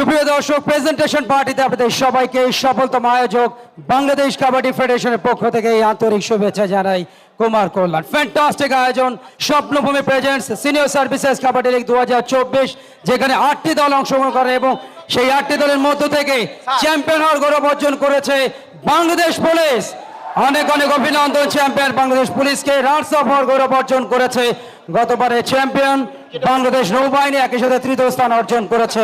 সুপ্রিয় দর্শক প্রেজেন্টেশন পার্টিতে আপনাদের সবাইকে সফলতম আয়োজক বাংলাদেশ কাবাডি ফেডারেশনের পক্ষ থেকে এই আন্তরিক শুভেচ্ছা জানাই কুমার কল্যাণ। ফ্যান্টাস্টিক আয়োজন Swapnabhumi presents senior services kabaddi league দু যেখানে আটটি দল অংশগ্রহণ করে এবং সেই আটটি দলের মধ্য থেকে চ্যাম্পিয়ন হওয়ার গৌরব অর্জন করেছে বাংলাদেশ পুলিশ অনেক অনেক অভিনন্দন চ্যাম্পিয়ন বাংলাদেশ পুলিশকে। রানস অফ গৌরব অর্জন করেছে। গতবারে চ্যাম্পিয়ন বাংলাদেশ নৌবাহিনী একই সাথে তৃতীয় স্থান অর্জন করেছে।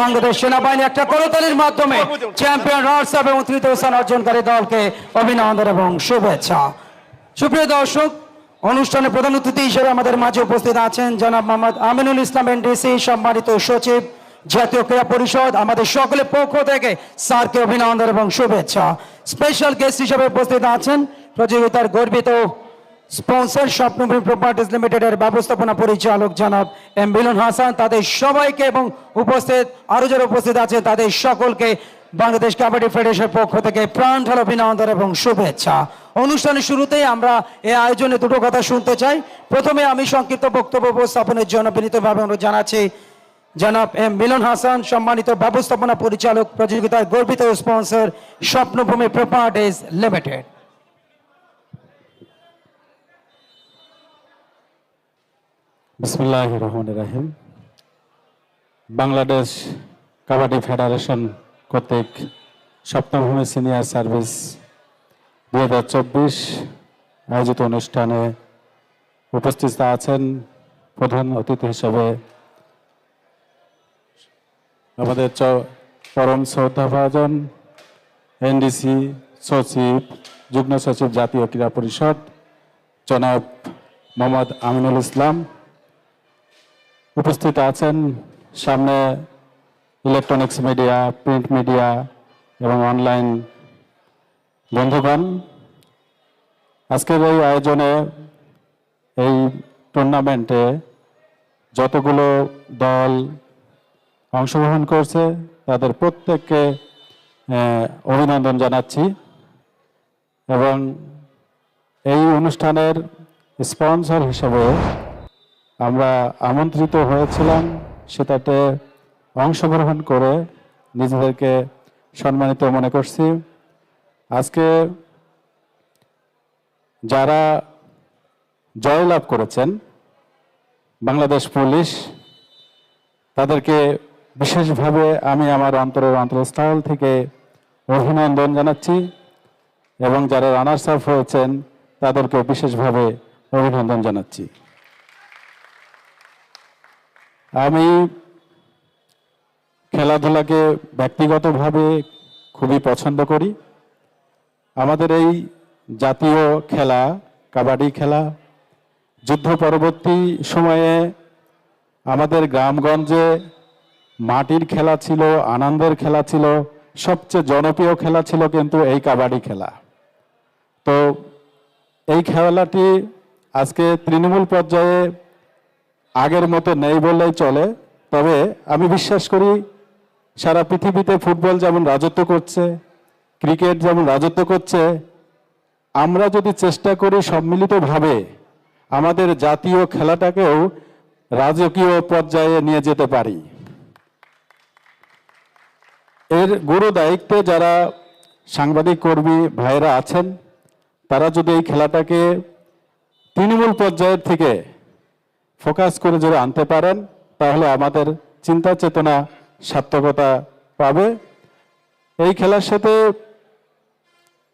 বাংলাদেশ সেনাবাহিনী একটা করতালির মাধ্যমে চ্যাম্পিয়ন রানস অফ এবং তৃতীয় স্থান অর্জনকারী দলকে অভিনন্দন এবং শুভেচ্ছা। সুপ্রিয় দর্শক, অনুষ্ঠানে প্রধান অতিথি হিসেবে আমাদের মাঝে উপস্থিত আছেন জনাব মোহাম্মদ আমিনুল ইসলাম, এনডিসি, সম্মানিত সচিব জাতীয় ক্রীড়া পরিষদ আমাদের সকলের পক্ষ থেকে স্যারকে অভিনন্দন এবং শুভেচ্ছা। স্পেশাল গেস্ট হিসেবে উপস্থিত আছেন প্রতিযোগিতার গর্বিত স্পন্সর স্বপ্নভূমি প্রপার্টিজ লিমিটেডের ব্যবস্থাপনা পরিচালক জনাব এম মিলন হাসান। তাদের সবাইকে এবং উপস্থিত আরও যারা উপস্থিত আছে তাদের সকলকে বাংলাদেশ কাবাডি ফেডারেশনের পক্ষ থেকে প্রাণ ঢাল অভিনন্দন এবং শুভেচ্ছা। অনুষ্ঠানের শুরুতেই আমরা এই আয়োজনে দুটো কথা শুনতে চাই। প্রথমে আমি সংক্ষিপ্ত বক্তব্য উপস্থাপনের জন্য বিনীতভাবে অনুরোধ জানাচ্ছি জনাব এম মিলন হাসান, সম্মানিত ব্যবস্থাপনা পরিচালক প্রতিযোগিতার গর্বিত স্পন্সর, স্বপ্নভূমি প্রপার্টিজ লিমিটেড। বিসমুল্লাহ রহমান রাহিম। বাংলাদেশ কাবাডি ফেডারেশন কর্তৃক সপ্তমভূমি সিনিয়র সার্ভিস দুই হাজার চব্বিশ আয়োজিত অনুষ্ঠানে উপস্থিত আছেন প্রধান অতিথি হিসেবে আমাদের চ- পরম শ্রদ্ধাভাজন এনডিসি সচিব, যুগ্ম সচিব জাতীয় ক্রীড়া পরিষদ, জনাব মোহাম্মদ আমিনুল ইসলাম। উপস্থিত আছেন সামনে ইলেকট্রনিক্স মিডিয়া, প্রিন্ট মিডিয়া এবং অনলাইন বন্ধুগণ। আজকের এই আয়োজনে এই টুর্নামেন্টে যতগুলো দল অংশগ্রহণ করছে। তাদের প্রত্যেককে অভিনন্দন জানাচ্ছি। এবং এই অনুষ্ঠানের স্পন্সর হিসেবে আমরা আমন্ত্রিত হয়েছিলাম। সেটাতে অংশগ্রহণ করে নিজেদেরকে সম্মানিত মনে করছি। আজকে যারা জয়লাভ করেছেন বাংলাদেশ পুলিশ, তাদেরকে বিশেষভাবে আমি আমার অন্তরের অন্তরস্থল থেকে অভিনন্দন জানাচ্ছি এবং যারা রানার্স আপ হয়েছেন, তাদেরকে বিশেষভাবে অভিনন্দন জানাচ্ছি। আমি খেলাধুলাকে ব্যক্তিগতভাবে খুবই পছন্দ করি। আমাদের এই জাতীয় খেলা, কাবাডি খেলা, যুদ্ধ পরবর্তী সময়ে আমাদের গ্রামগঞ্জে মাটির খেলা ছিল, আনন্দের খেলা ছিল, সবচেয়ে জনপ্রিয় খেলা ছিল কিন্তু এই কাবাডি খেলা। তো এই খেলাটি আজকে তৃণমূল পর্যায়ে আগের মতো নেই বললেই চলে, তবে আমি বিশ্বাস করি সারা পৃথিবীতে ফুটবল যেমন রাজত্ব করছে, ক্রিকেট যেমন রাজত্ব করছে, আমরা যদি চেষ্টা করি সম্মিলিতভাবে আমাদের জাতীয় খেলাটাকেও রাজকীয় পর্যায়ে নিয়ে যেতে পারি। এর গুরু দায়িত্বে যারা সাংবাদিক কর্মী ভাইরা আছেন, তারা যদি এই খেলাটাকে তৃণমূল পর্যায়ের থেকে ফোকাস করে যদি আনতে পারেন, তাহলে আমাদের চিন্তা চেতনা সার্থকতা পাবে। এই খেলার সাথে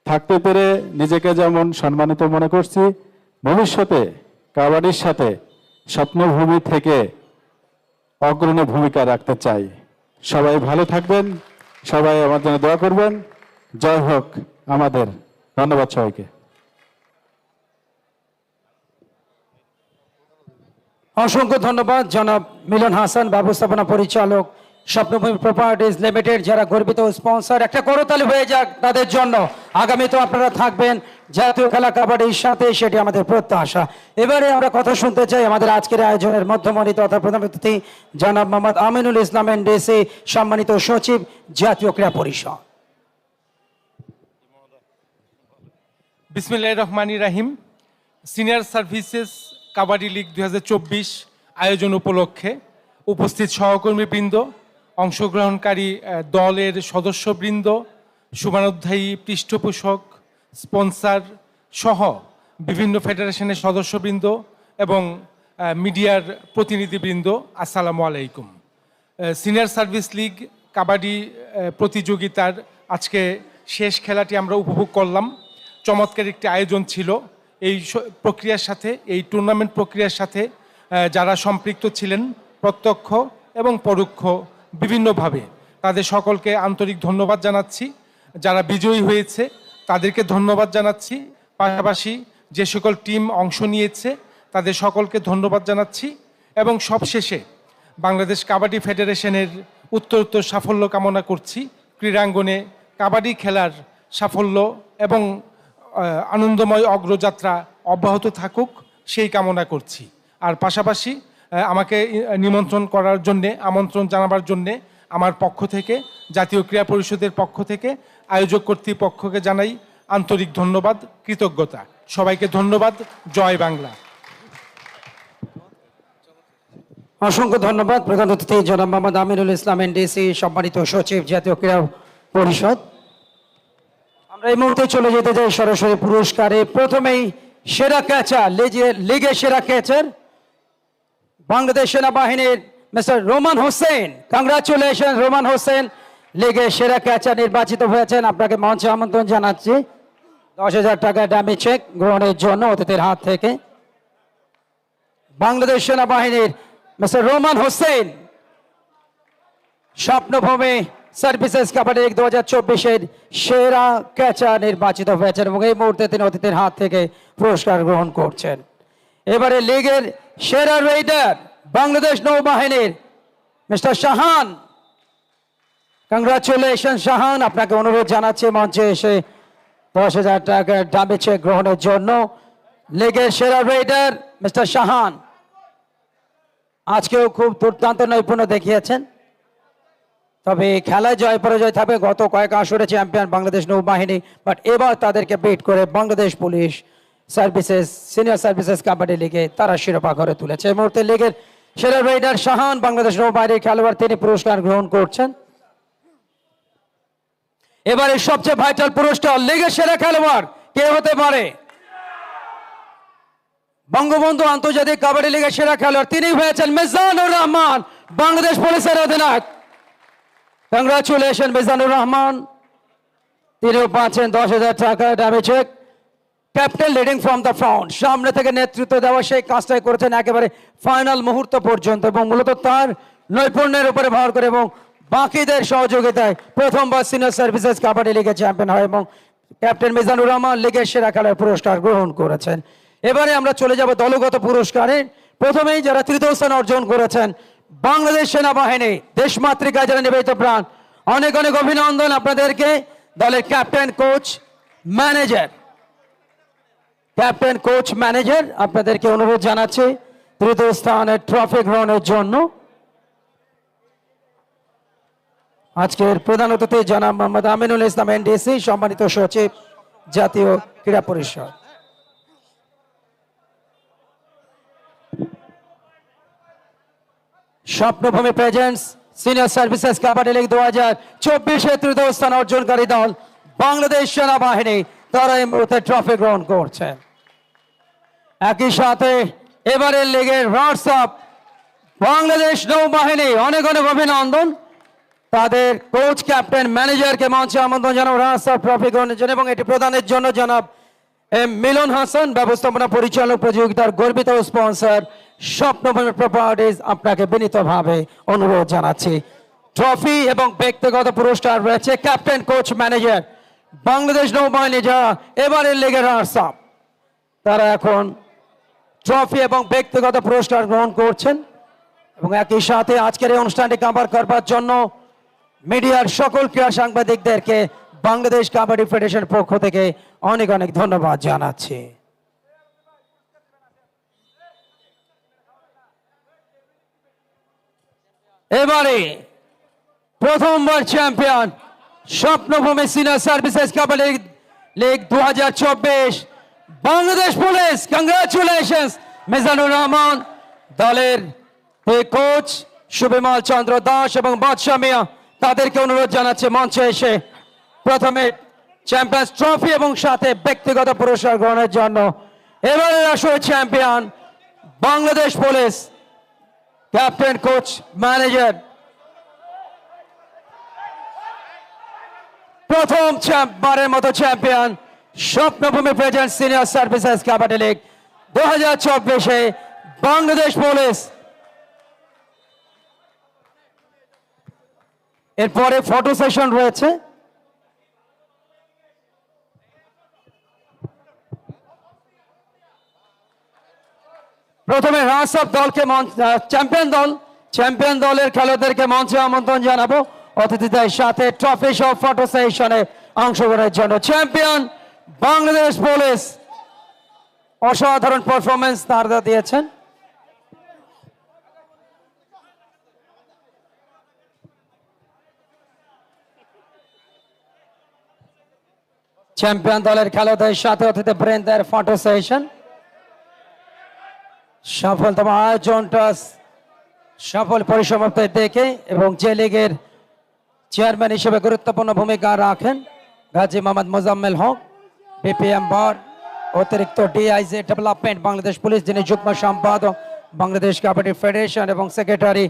থাকতে পেরে নিজেকে যেমন সম্মানিত মনে করছি, ভবিষ্যতে কাবাডির সাথে স্বপ্নভূমি থেকে অগ্রণী ভূমিকা রাখতে চাই। সবাই ভালো থাকবেন। সবাই আমার জন্য দোয়া করবেন। জয় হোক আমাদের। ধন্যবাদ সবাইকে। অসংখ্য ধন্যবাদ জনাব মিলন হাসান, ব্যবস্থাপনা পরিচালক। স্বপ্নভূমি প্রপার্টিজ লিমিটেড যারা গর্বিত স্পন্সর একটা করতালি হয়ে যাক তাদের জন্য। আগামী তো আপনারা থাকবেন জাতীয় খেলা কাবাডির সাথে, সেটি আমাদের প্রত্যাশা। এবারে আমরা কথা শুনতে চাই আমাদের আজকের আয়োজনের মধ্যমণি তথা প্রধান অতিথি, জনাব মোহাম্মদ আমিনুল ইসলাম এনডিসি, সম্মানিত সচিব, জাতীয় ক্রীড়া পরিষদ। বিসমিল্লাহ রহমানি রাহিম। সিনিয়র সার্ভিসেস কাবাডি লিগ দুই আয়োজন উপলক্ষে উপস্থিত সহকর্মীবৃন্দ অংশগ্রহণকারী দলের সদস্যবৃন্দ শুভানুধ্যায়ী পৃষ্ঠপোষক, স্পন্সর সহ বিভিন্ন ফেডারেশনের সদস্যবৃন্দ এবং মিডিয়ার প্রতিনিধিবৃন্দ, আসসালামু আলাইকুম। সিনিয়র সার্ভিস লিগ, কাবাডি প্রতিযোগিতার আজকে শেষ খেলাটি আমরা উপভোগ করলাম। চমৎকার একটি আয়োজন ছিল এই প্রক্রিয়ার সাথে, এই টুর্নামেন্ট প্রক্রিয়ার সাথে যারা সম্পৃক্ত ছিলেন প্রত্যক্ষ এবং পরোক্ষ বিভিন্নভাবে। তাদের সকলকে আন্তরিক ধন্যবাদ জানাচ্ছি। যারা বিজয়ী হয়েছে, তাদেরকে ধন্যবাদ জানাচ্ছি। পাশাপাশি যে সকল টিম অংশ নিয়েছে, তাদের সকলকে ধন্যবাদ জানাচ্ছি। এবং সবশেষে বাংলাদেশ কাবাডি ফেডারেশনের উত্তরোত্তর সাফল্য কামনা করছি। ক্রীড়াঙ্গনে কাবাডি খেলার সাফল্য এবং আনন্দময় অগ্রযাত্রা অব্যাহত থাকুক, সেই কামনা করছি। আর পাশাপাশি আমাকে নিমন্ত্রণ করার জন্যে, আমন্ত্রণ জানাবার জন্যে আমার পক্ষ থেকে, জাতীয় ক্রীড়া পরিষদের পক্ষ থেকে, আয়োজক কর্তৃপক্ষকে জানাই আন্তরিক ধন্যবাদ, কৃতজ্ঞতা। সবাইকে ধন্যবাদ, জয় বাংলা। অসংখ্য ধন্যবাদ, প্রধান অতিথি জনাব মোহাম্মদ আমিনুল ইসলাম, এনডিসি সম্মানিত সচিব, জাতীয় ক্রীড়া পরিষদ। আমরা এই মুহূর্তে চলে যেতে চাই সরাসরি পুরস্কারে। প্রথমেই সেরা ক্যাচার লিগে সেরা ক্যাচার বাংলাদেশ সেনাবাহিনীর মিস্টার রোমান হোসেন। কংগ্রাচুলেশন রোমান হোসেন। লিগে সেরা ক্যাচার নির্বাচিত হয়েছেন। আপনাকে মঞ্চে আমন্ত্রণ জানাচ্ছি। দশ হাজার টাকা ডামি চেক গ্রহণের জন্য অতিথির হাত থেকে। বাংলাদেশ সেনাবাহিনীর mister Roman Hossain. Swapnabhumi services kabaddi league দু হাজার চব্বিশের সেরা ক্যাচার নির্বাচিত হয়েছেন এবং এই মুহূর্তে তিনি অতিথির হাত থেকে পুরস্কার গ্রহণ করছেন। এবারে লিগের সেরা রেইডার বাংলাদেশ নৌবাহিনীর মিস্টার শাহান। কংগ্রাচুলেশন শাহান। আপনাকে অনুরোধ জানাচ্ছি মঞ্চে এসে দশ হাজার দাবি চেক গ্রহণের জন্য। লিগের সেরা রেইডার মিস্টার শাহান। আজকেও খুব দুর্দান্ত নৈপুণ্য দেখিয়েছেন। তবে খেলায় জয় পরাজয় থাকবে। গত কয়েক আসরে চ্যাম্পিয়ন বাংলাদেশ নৌবাহিনী বাট এবার তাদেরকে বিট করে Bangladesh police. Services, senior services kabaddi লিগে তারা শিরোপা ঘরে তুলেছে। এই মুহূর্তে লিগের সেরা রাইডার শাহান বাংলাদেশ নৌবাহিনীর খেলোয়াড়, তিনি পুরস্কার গ্রহণ করছেন। এবারে সবচেয়ে ভাইটাল পুরস্কার, লিগের সেরা খেলোয়াড় কে হতে পারে? বঙ্গবন্ধু আন্তর্জাতিক কাবাডি লিগের সেরা খেলোয়াড় তিনি হয়েছেন মিজানুর রহমান, বাংলাদেশ পুলিশের অধিনায়ক। কংগ্রাচুলেশন মিজানুর রহমান। তিনিও পাচ্ছেন দশ হাজার টাকা ডাবে cheque captain leading from the front সামনে থেকে নেতৃত্ব দেওয়া সেই কাজটাই করেছেন একেবারে ফাইনাল মুহূর্ত পর্যন্ত এবং মূলত তার নৈপুণ্যের উপরে ভর করে এবং বাকিদের সহযোগিতায় প্রথমবার সিনিয়র সার্ভিসেস কাবাডি লিগে চ্যাম্পিয়ন হয় এবং ক্যাপ্টেন মিজানুর রহমান লিগের সেরা খেলার পুরস্কার গ্রহণ করেছেন। এবারে আমরা চলে যাব দলগত পুরস্কারে। প্রথমেই যারা তৃতীয় স্থান অর্জন করেছেন, বাংলাদেশ সেনাবাহিনী দেশমাতৃকা যারা নিবেদিত প্রাণ, অনেক অনেক অভিনন্দন আপনাদেরকে। দলের captain coach manager captain coach manager আপনাদেরকে অনুরোধ জানাচ্ছি, তৃতীয় স্থানের ট্রফি গ্রহণের জন্য। আজকের প্রধান অতিথি জনাব মোহাম্মদ আমিনুল ইসলাম এনডিসি সম্মানিত সচিব, জাতীয় ক্রীড়া পরিষদ। Swapnabhumi presents senior services kabaddi league দু হাজার চব্বিশে তৃতীয় স্থান অর্জনকারী দল, বাংলাদেশ সেনাবাহিনী তারা এই মুহূর্তে ট্রফি গ্রহণ করছেন একই সাথে এবারের লিগের আপ বাংলাদেশ নৌবাহিনী, অনেক অনেক অভিনন্দন। তাদের কোচ ক্যাপ্টেন ম্যানেজারকে মঞ্চে আমন্ত্রণ জানাব। আপ ট্রফি গ্রহণের জন্য এবং এটি প্রদানের জন্য জানাব এম মিলন হাসান, ব্যবস্থাপনা পরিচালক, প্রতিযোগিতার গর্বিত স্পন্সর স্বপ্নভূমি প্রপার্টিজ আপনাকে বিনীতভাবে অনুরোধ জানাচ্ছি। ট্রফি এবং ব্যক্তিগত পুরস্কার রয়েছে ক্যাপ্টেন কোচ ম্যানেজার বাংলাদেশ নৌবাহিনী যা এবারের লিগের রানার্স তারা এখন ট্রফি এবং ব্যক্তিগত পুরস্কার গ্রহণ করছেন। এবং একই সাথে আজকের এই অনুষ্ঠানটি কাভার করবার জন্য মিডিয়ার সকল ক্রীড়া সাংবাদিকদেরকে বাংলাদেশ কাবাডি ফেডারেশন পক্ষ থেকে অনেক অনেক ধন্যবাদ জানাচ্ছি। এবারে প্রথমবার champion Swapnabhumi senior services kabaddi league দু হাজার চব্বিশ। বাংলাদেশ পুলিশ কংগ্রাচুলেশন মিজানুর রহমান, দলের কোচ সুবিমল চন্দ্র দাস এবং বাদশাহ মিয়া, তাদেরকে অনুরোধ জানাচ্ছে মঞ্চে এসে প্রথমে চ্যাম্পিয়ন্স ট্রফি এবং সাথে ব্যক্তিগত পুরস্কার গ্রহণের জন্য। এবারের আসলে champion Bangladesh police captain coach manager প্রথম বারের মতো champion Swapnabhumi present senior services kabaddi league দু হাজার চব্বিশে বাংলাদেশ পুলিশ। এরপরে ফটো সেশন রয়েছে। প্রথমে রাস অফ দলকে চ্যাম্পিয়ন দল চ্যাম্পিয়ন দলের খেলোয়াড়দেরকে মঞ্চে আমন্ত্রণ জানাব। অতিথিদের সাথে ট্রফি সহ ফটো সেশনে অংশগ্রহণের জন্য চ্যাম্পিয়ন বাংলাদেশ পুলিশ অসাধারণ পারফরমেন্স তারা দিয়েছেন। চ্যাম্পিয়ন দলের খেলোয়াড়দের সাথে অতিথি বৃন্দের ফটো সেশন সফলতম আয়োজনটা সফল পরিসমাপ্তি দেখে এবং যে লীগের চেয়ারম্যান হিসেবে গুরুত্বপূর্ণ ভূমিকা রাখেন গাজী মোহাম্মদ মোজাম্মেল হক। বিপিএম বার অতিরিক্ত ডিআইজি ডেভেলপমেন্ট বাংলাদেশ পুলিশ যিনি যুগ্ম সম্পাদক বাংলাদেশ কাবাডি ফেডারেশন এবং সেক্রেটারি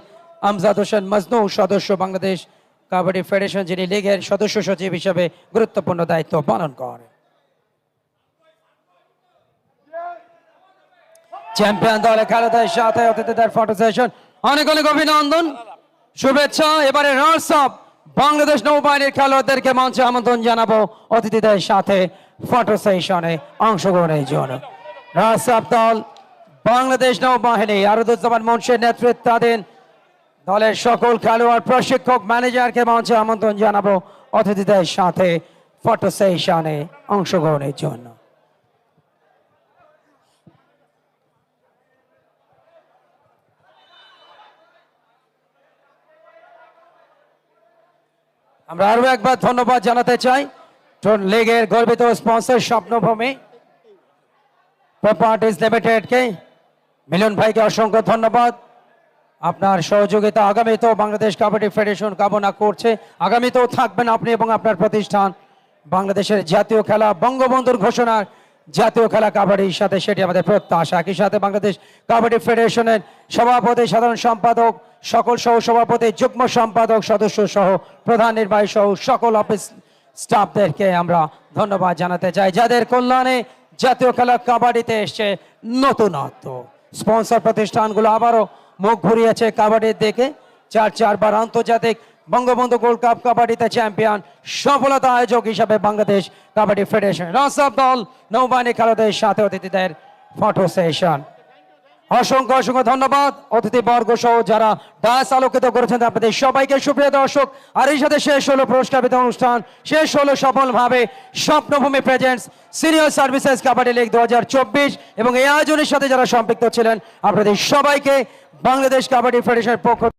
আমজাদ হোসেন মজনু সদস্য বাংলাদেশ কাবাডি ফেডারেশন যিনি লীগের সদস্য সচিব হিসেবে গুরুত্বপূর্ণ দায়িত্ব পালন করেন। চ্যাম্পিয়ন দলে খেলাদের সাথে অতিথিদের ফটো সেশন অনেক অনেক অভিনন্দন, শুভেচ্ছা। এবারে রানার্স আপ বাংলাদেশ নৌবাহিনীর খেলোয়াড়দেরকে মঞ্চে আমন্ত্রণ জানাব। অতিথিদের সাথে ফটো সেশনে অংশগ্রহণের জন্য। আপ দল, বাংলাদেশ নৌবাহিনী, আরুদুজ্জামান মুন্সির নেতৃত্বাধীন দলের সকল খেলোয়াড়, প্রশিক্ষক, ম্যানেজারকে মঞ্চে আমন্ত্রণ জানাব। অতিথিদের সাথে ফটো সেশনে অংশগ্রহণের জন্য। আমরা আরও একবার ধন্যবাদ জানাতে চাই। টোন লীগের গর্বিত স্পন্সর স্বপ্নভূমি প্রপার্টিজ লিমিটেডকে মিলন ভাইকে অসংখ্য ধন্যবাদ। আপনার সহযোগিতা আগামীতেও বাংলাদেশ কাবাডি ফেডারেশন কামনা করছে। আগামীতেও থাকবেন আপনি এবং আপনার প্রতিষ্ঠান। বাংলাদেশের জাতীয় খেলা বঙ্গবন্ধুর ঘোষণার জাতীয় খেলা কাবাডির সাথে সেটি আমাদের প্রত্যাশা। একই সাথে বাংলাদেশ কাবাডি ফেডারেশনের সভাপতি, সাধারণ সম্পাদক সকল সহ সভাপতি যুগ্ম সম্পাদক সদস্য সহ প্রধান নির্বাহী সহ সকল অফিস স্টাফদেরকে আমরা ধন্যবাদ জানাতে চাই। যাদের কল্যাণে জাতীয় খেলা কাবাডিতে এসছে নতুনত্ব। স্পন্সর প্রতিষ্ঠানগুলো আবারও মুখ ঘুরিয়েছে কাবাডির দিকে। চার চারবার আন্তর্জাতিক বঙ্গবন্ধু গোল্ড কাপ কাবাডিতে চ্যাম্পিয়ন, সফলতা আয়োজক হিসাবে বাংলাদেশ কাবাডি ফেডারেশন। রসব দল নৌবাহিনী খেলোয়াড়দের সাথে অতিথিদের ফটো সেশন। অসংখ্য অসংখ্য ধন্যবাদ। অতিথি বর্গ সহ যারা ডায়াস আলোকিত করেছেন আপনাদের সবাইকে সুপ্রিয় দর্শক, আর এই সাথে শেষ হলো পুরস্কার বিতরণ অনুষ্ঠান। শেষ হলো সফলভাবে Swapnabhumi presents senior services kabaddi league দু হাজার চব্বিশ এবং এই আয়োজনের সাথে যারা সম্পৃক্ত ছিলেন, আপনাদের সবাইকে বাংলাদেশ কাবাডি ফেডারেশনের পক্ষ